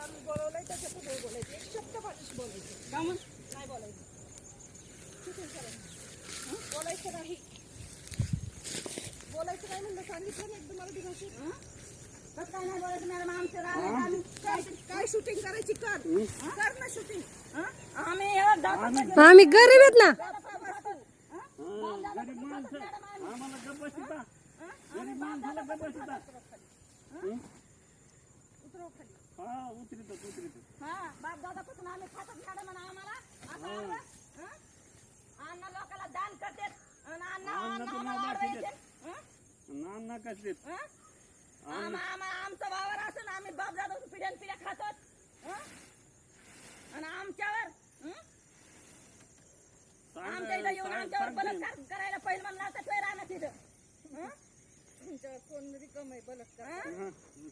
माणूस बोलवलाय त्याच्या पुढे बोलायचं. एक शब्द माणूस बोलायचं. का मग? नाही बोलायचं. करायचं हं? बोलायचं नाही. बोलायचं नाही म्हणलं सांगितलं ना एकदम हं? कसं काय नाही बोलायचं? मॅडम आमचं राहिलं आम्ही काय काय शूटिंग करायची? कर. कर ना शूटिंग आम्ही. आम्ही गरीब आहेत ना. गरीब माणसं. आम्हाला गप्प बसता गरीब माणसाला गप्प बसता उतरव खाली. हा उतरित उतरित हा बाप खातात आम्हाला असं हं? अन्न लोकांना दान करतात आणि अन्न. हं? कसले हं? आम्हा- आमचं वावर असून आम्ही बाप दादा पिढ्यान पिढ्या खातात हं? आणि आमच्यावर हं? आमच्या इथं येऊन आमच्यावर बलात्कार करायला पहिलं म्हणलं असं काही राहणार तिथं हं? तुमच्या रिकम आहे हं?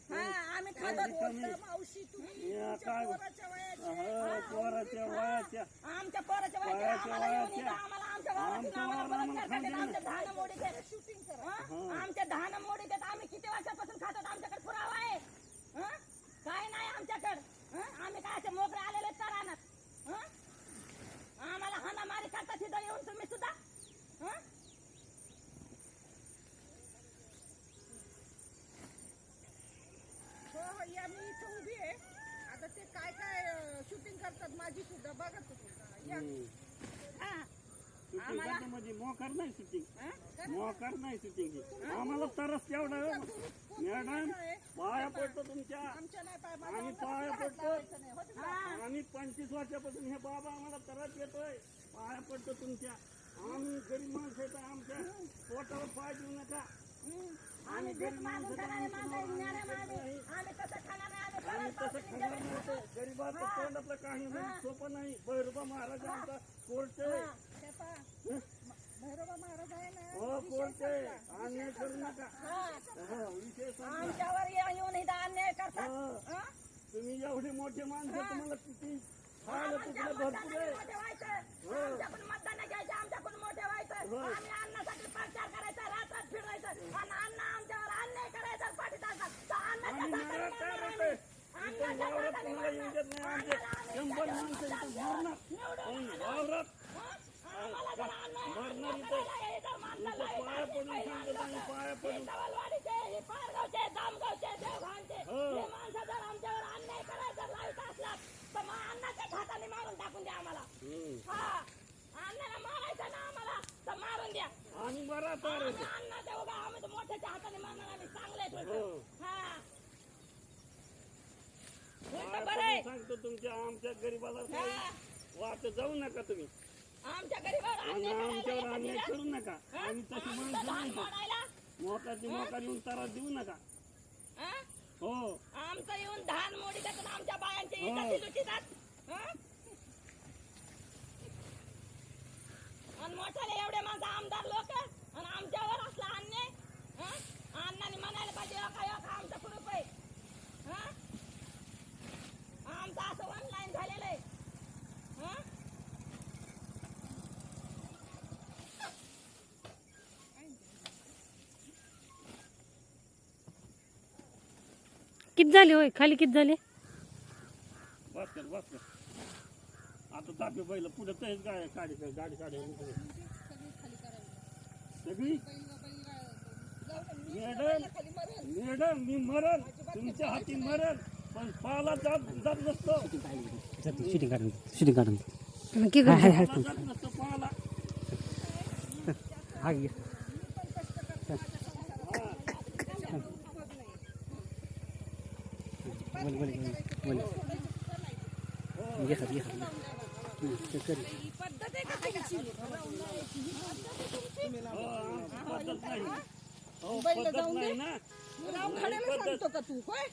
हा. आम्ही खातो बोलता मावशी तुम्ही या तुमच्या काय? पोराच्या वयाचे. हा, पोराच्या वयाच्या. आमच्या पोराच्या वयाचे. वयाच्या आम्हाला येऊन वयाच्या. इथं आमला आमच्या वावरातून आमच्या आम्हाला वावराला करतात, आमच्या मोडी देतात. शूटिंग करा? आमच्या धानं मोडी आम्ही किती वर्षापासून खातात आमच्याकडे पुरावा आहे हं? काय नाही आमच्याकडे हं? आम्ही काय असे मोकळे आलेले तर राहणार आम्हाला हाणामारी करतात तिथं येऊन तुम्ही सुद्धा हं? हो हो या मी इथं उभी आहे आता ते काय काय शूटिंग करतात माझी सुद्धा बघा करतो म्हणजे मोकार नाही शूटिंग हं? मोकार नाही शूटिंग आम्हाला तरच तेवढा मॅडम पाया पडतो तुमच्या. आम्ही पाया पडतो. नाही. हो. आम्ही पंचवीस वर्षापासून हे बाबा आम्हाला त्रास येतोय पाया पडतो तुमच्या. आम्ही गरीब माणसं तर आमच्या पोटावर पाय देऊ नका. आम्ही खाणारे माणसं परत तसं खाणार नव्हतं. गरीबाचं तोंडातलं काही नाही सोपं नाही. भैरबा महाराज आमचा कोर्ट आहे. हे. पहा, भैरबा महाराज आहे ना हो कोर्ट आहे. अन्याय करू नका. हा. विषय संपला. आमच्यावर येऊन इथं अन्याय करतात. हो? तुम्ही एवढे मोठे माणसं तुम्हाला किती खायला तुकडे भरपूर आहे. मतदान आमच्याकडून मोठे व्हायचं. आम्ही अन्नासाठी प्रचार करायचा, रात्रात फिरायचं. आणि अण्णा आमच्यावर अन्याय करायचा, पाठीत असतात. तर अन्नाच्या आम्ही ताटाने नाराज काय मारणार होतोय आम्ही. इथं अन्नाच्या वावरात ताटाने तुम्हाला येऊ देत नाही आमचे शंभर माणसं इथं मरणार पण वावरात आम्हाला जर अन्याय मरणार इथं करायला यायचं, माणसाला इथं पाया पडून सांगतो आम्ही पाया पडून सवालवाडीचे, हे पारगावचे, जामगावचे, देवघाणचे, हो. हे माणसं जर आमच्यावर अन्याय करायचा लावत असला तर मग अन्नाच्या हाताने मारून टाकून द्या आम्हाला हम्म. हा अण्णाला मारायचं ना आम्हाला तर मारून द्या आणि बरा तर आम्ही उगा आम्ही तर मोठ्याच्या हाताने मारणार आम्ही चांगले आहेत हो. हा बरं आहे. सांगतो तुमच्या आमच्या गरीबाला हा. वाट जाऊ नका तुम्ही आमच्या गरीबावर आणि अन्याय करायला आमच्यावर येतात अन्याय तिला. करू नका हा? आम्ही तशी आमचं माणसं धान नाही मोडायला मोकाची मोकार येऊन तारा देऊ नका हा? हो आमचं येऊन धान मोडी देतात आमच्या बायांची हो. लुटीतात हं? आणि मोठाले एवढे माझा आमदार लोक आणि आमच्यावर असला अन्याय हं? अण्णाने म्हणायला पाहिजे का का आमचा कुरूप आहे हं? आमचं असं ऑनलाईन झालेलं आहे हं? किती झाले होय खाली किती झाले बस कर बस कर आता तापे बैल पुढे तेच गाडी गाडी गाडी गाडी सगळी? मॅडम मॅडम मी मरल तुमच्या हाती मरल पण पाला जात जात नसतो. शूटिंग काढून शूटिंग काढून जात नसतो पाला हा. घे. बोल बोल बोल बोल ये सर ये सर हम्म, पद्धत आहे का त्याची जाऊन दे. ना रामखाडेला सांगतो का तू होय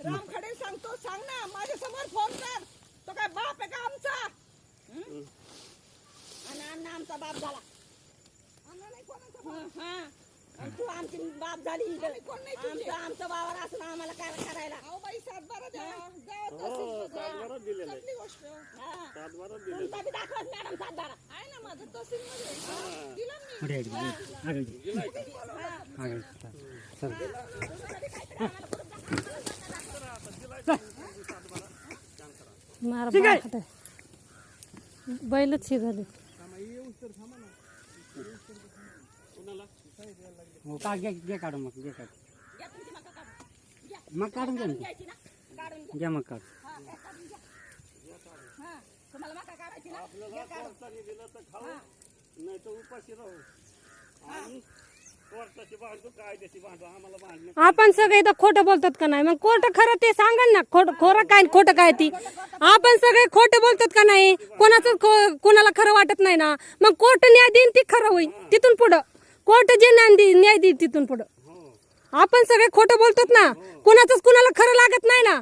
रामखाडे सांगतो सांग ना माझ्यासमोर फोन कर तो काय बाप आहे का आमचा आणि अण्णा आमचा बाप झाला अण्णा नाही कोणाचा बाप. तू आमची बाप झाली कोण नाही तुझे. आमचं आमचं वावर असं आम्हाला काय करायला अहो बाई सातबारा द्या द्या हो तहसील सातबारा दिलेलं आहे चांगली गोष्ट हा. तुमचा बी मॅडम सातबारा आहे ना माझं तहसील मध्ये दिलं मी पुढे आगे आगे चल बैलच हे झाले. हो का घे घे काढून मग घे काढ घ्या तुमची मका काढून. घ्या मग काढून घ्या ना. घ्यायची ना काढून. घ्या घ्या मग काढ हा हा. तुम्हाला मका काढायची ना? घ्या काढून कोर्टाने दिलं तर खाऊ. नाही तर उपाशी राहू. आणि कोर्टाची भांडू कायद्याची भांडू आम्हाला भांडणे आपण सगळे इथं खोटं बोलतात का नाही? मग खोटं खरं ते सांगा ना? खोट खोरं काय आणि खोटं काय ती? आपण सगळे खोटं बोलतात का नाही? कोणाचं खो- कोणाला खरं वाटत नाही ना? मग कोर्ट न्याय देईन ती खरं होईल. तिथून पुढं. कोर्ट जे न्याय देईन न्याय देईल तिथून पुढं. आपण सगळे खोटं बोलतात ना? कोणाचंच कुणाला खरं लागत नाही ना?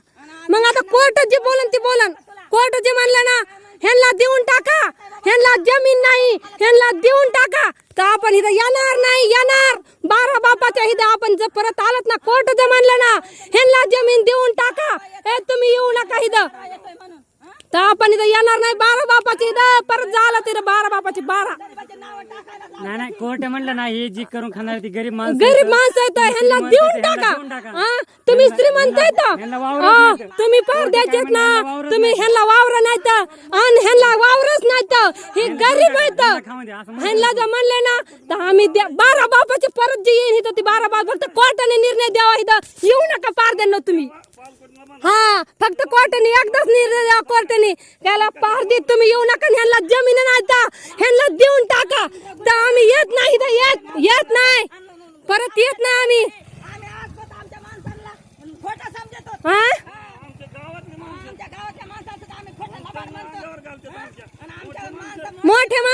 मग आता कोर्ट जे बोलन ते बोलन. कोर्ट जे म्हणलं ना ह्यांना देऊन टाका. ह्यांना जमीन नाही ह्यांना देऊन टाका. तर आपण इथं येणार नाही येणार. बारा बापाच्या इथं आपण जर परत आलात ना कोर्ट जर म्हणलं ना ह्यांना जमीन देऊन टाका. हे तुम्ही येऊ नका इथं. तर आपण इथं येणार नाही. बारा बापाची इथं. परत झालं तिथं बारा बापाची बारा. नाही नाही कोर्ट म्हणलं ना हे जी करून खाणार ती गरीब माणसं गरीब माणसं आहेत. ह्यांना देऊन टाका. हा? तुम्ही श्रीमंत आहेत ह्यांना वावरच हा, नाही तर. तुम्ही पार द्यायचेत ना. ह्यांना तुम्ही. ह्यांना वावर नाही तर. आणि ह्यांना वावरच नाही तर. हे गरीब आहेत ह्यांना खाऊ द्या, असं म्हणतात. ह्यांना जर म्हणले ना तर आम्ही द्या- बारा बापाची परत जी येईन इथं ती बारा बाप फक्त कोर्टाने निर्णय द्यावा इथं. येऊ नका पार द्या तुम्ही. हा फक्त कोर्टाने एकदाच निर्णय कोर्टाने त्याला पार देत तुम्ही येऊ नका ह्यांना जमीन नाही तर ह्यांना देऊन टाका. तर आम्ही येत नाही इथं येत येत नाही. परत येत नाही आम्ही. हा? तर मोठे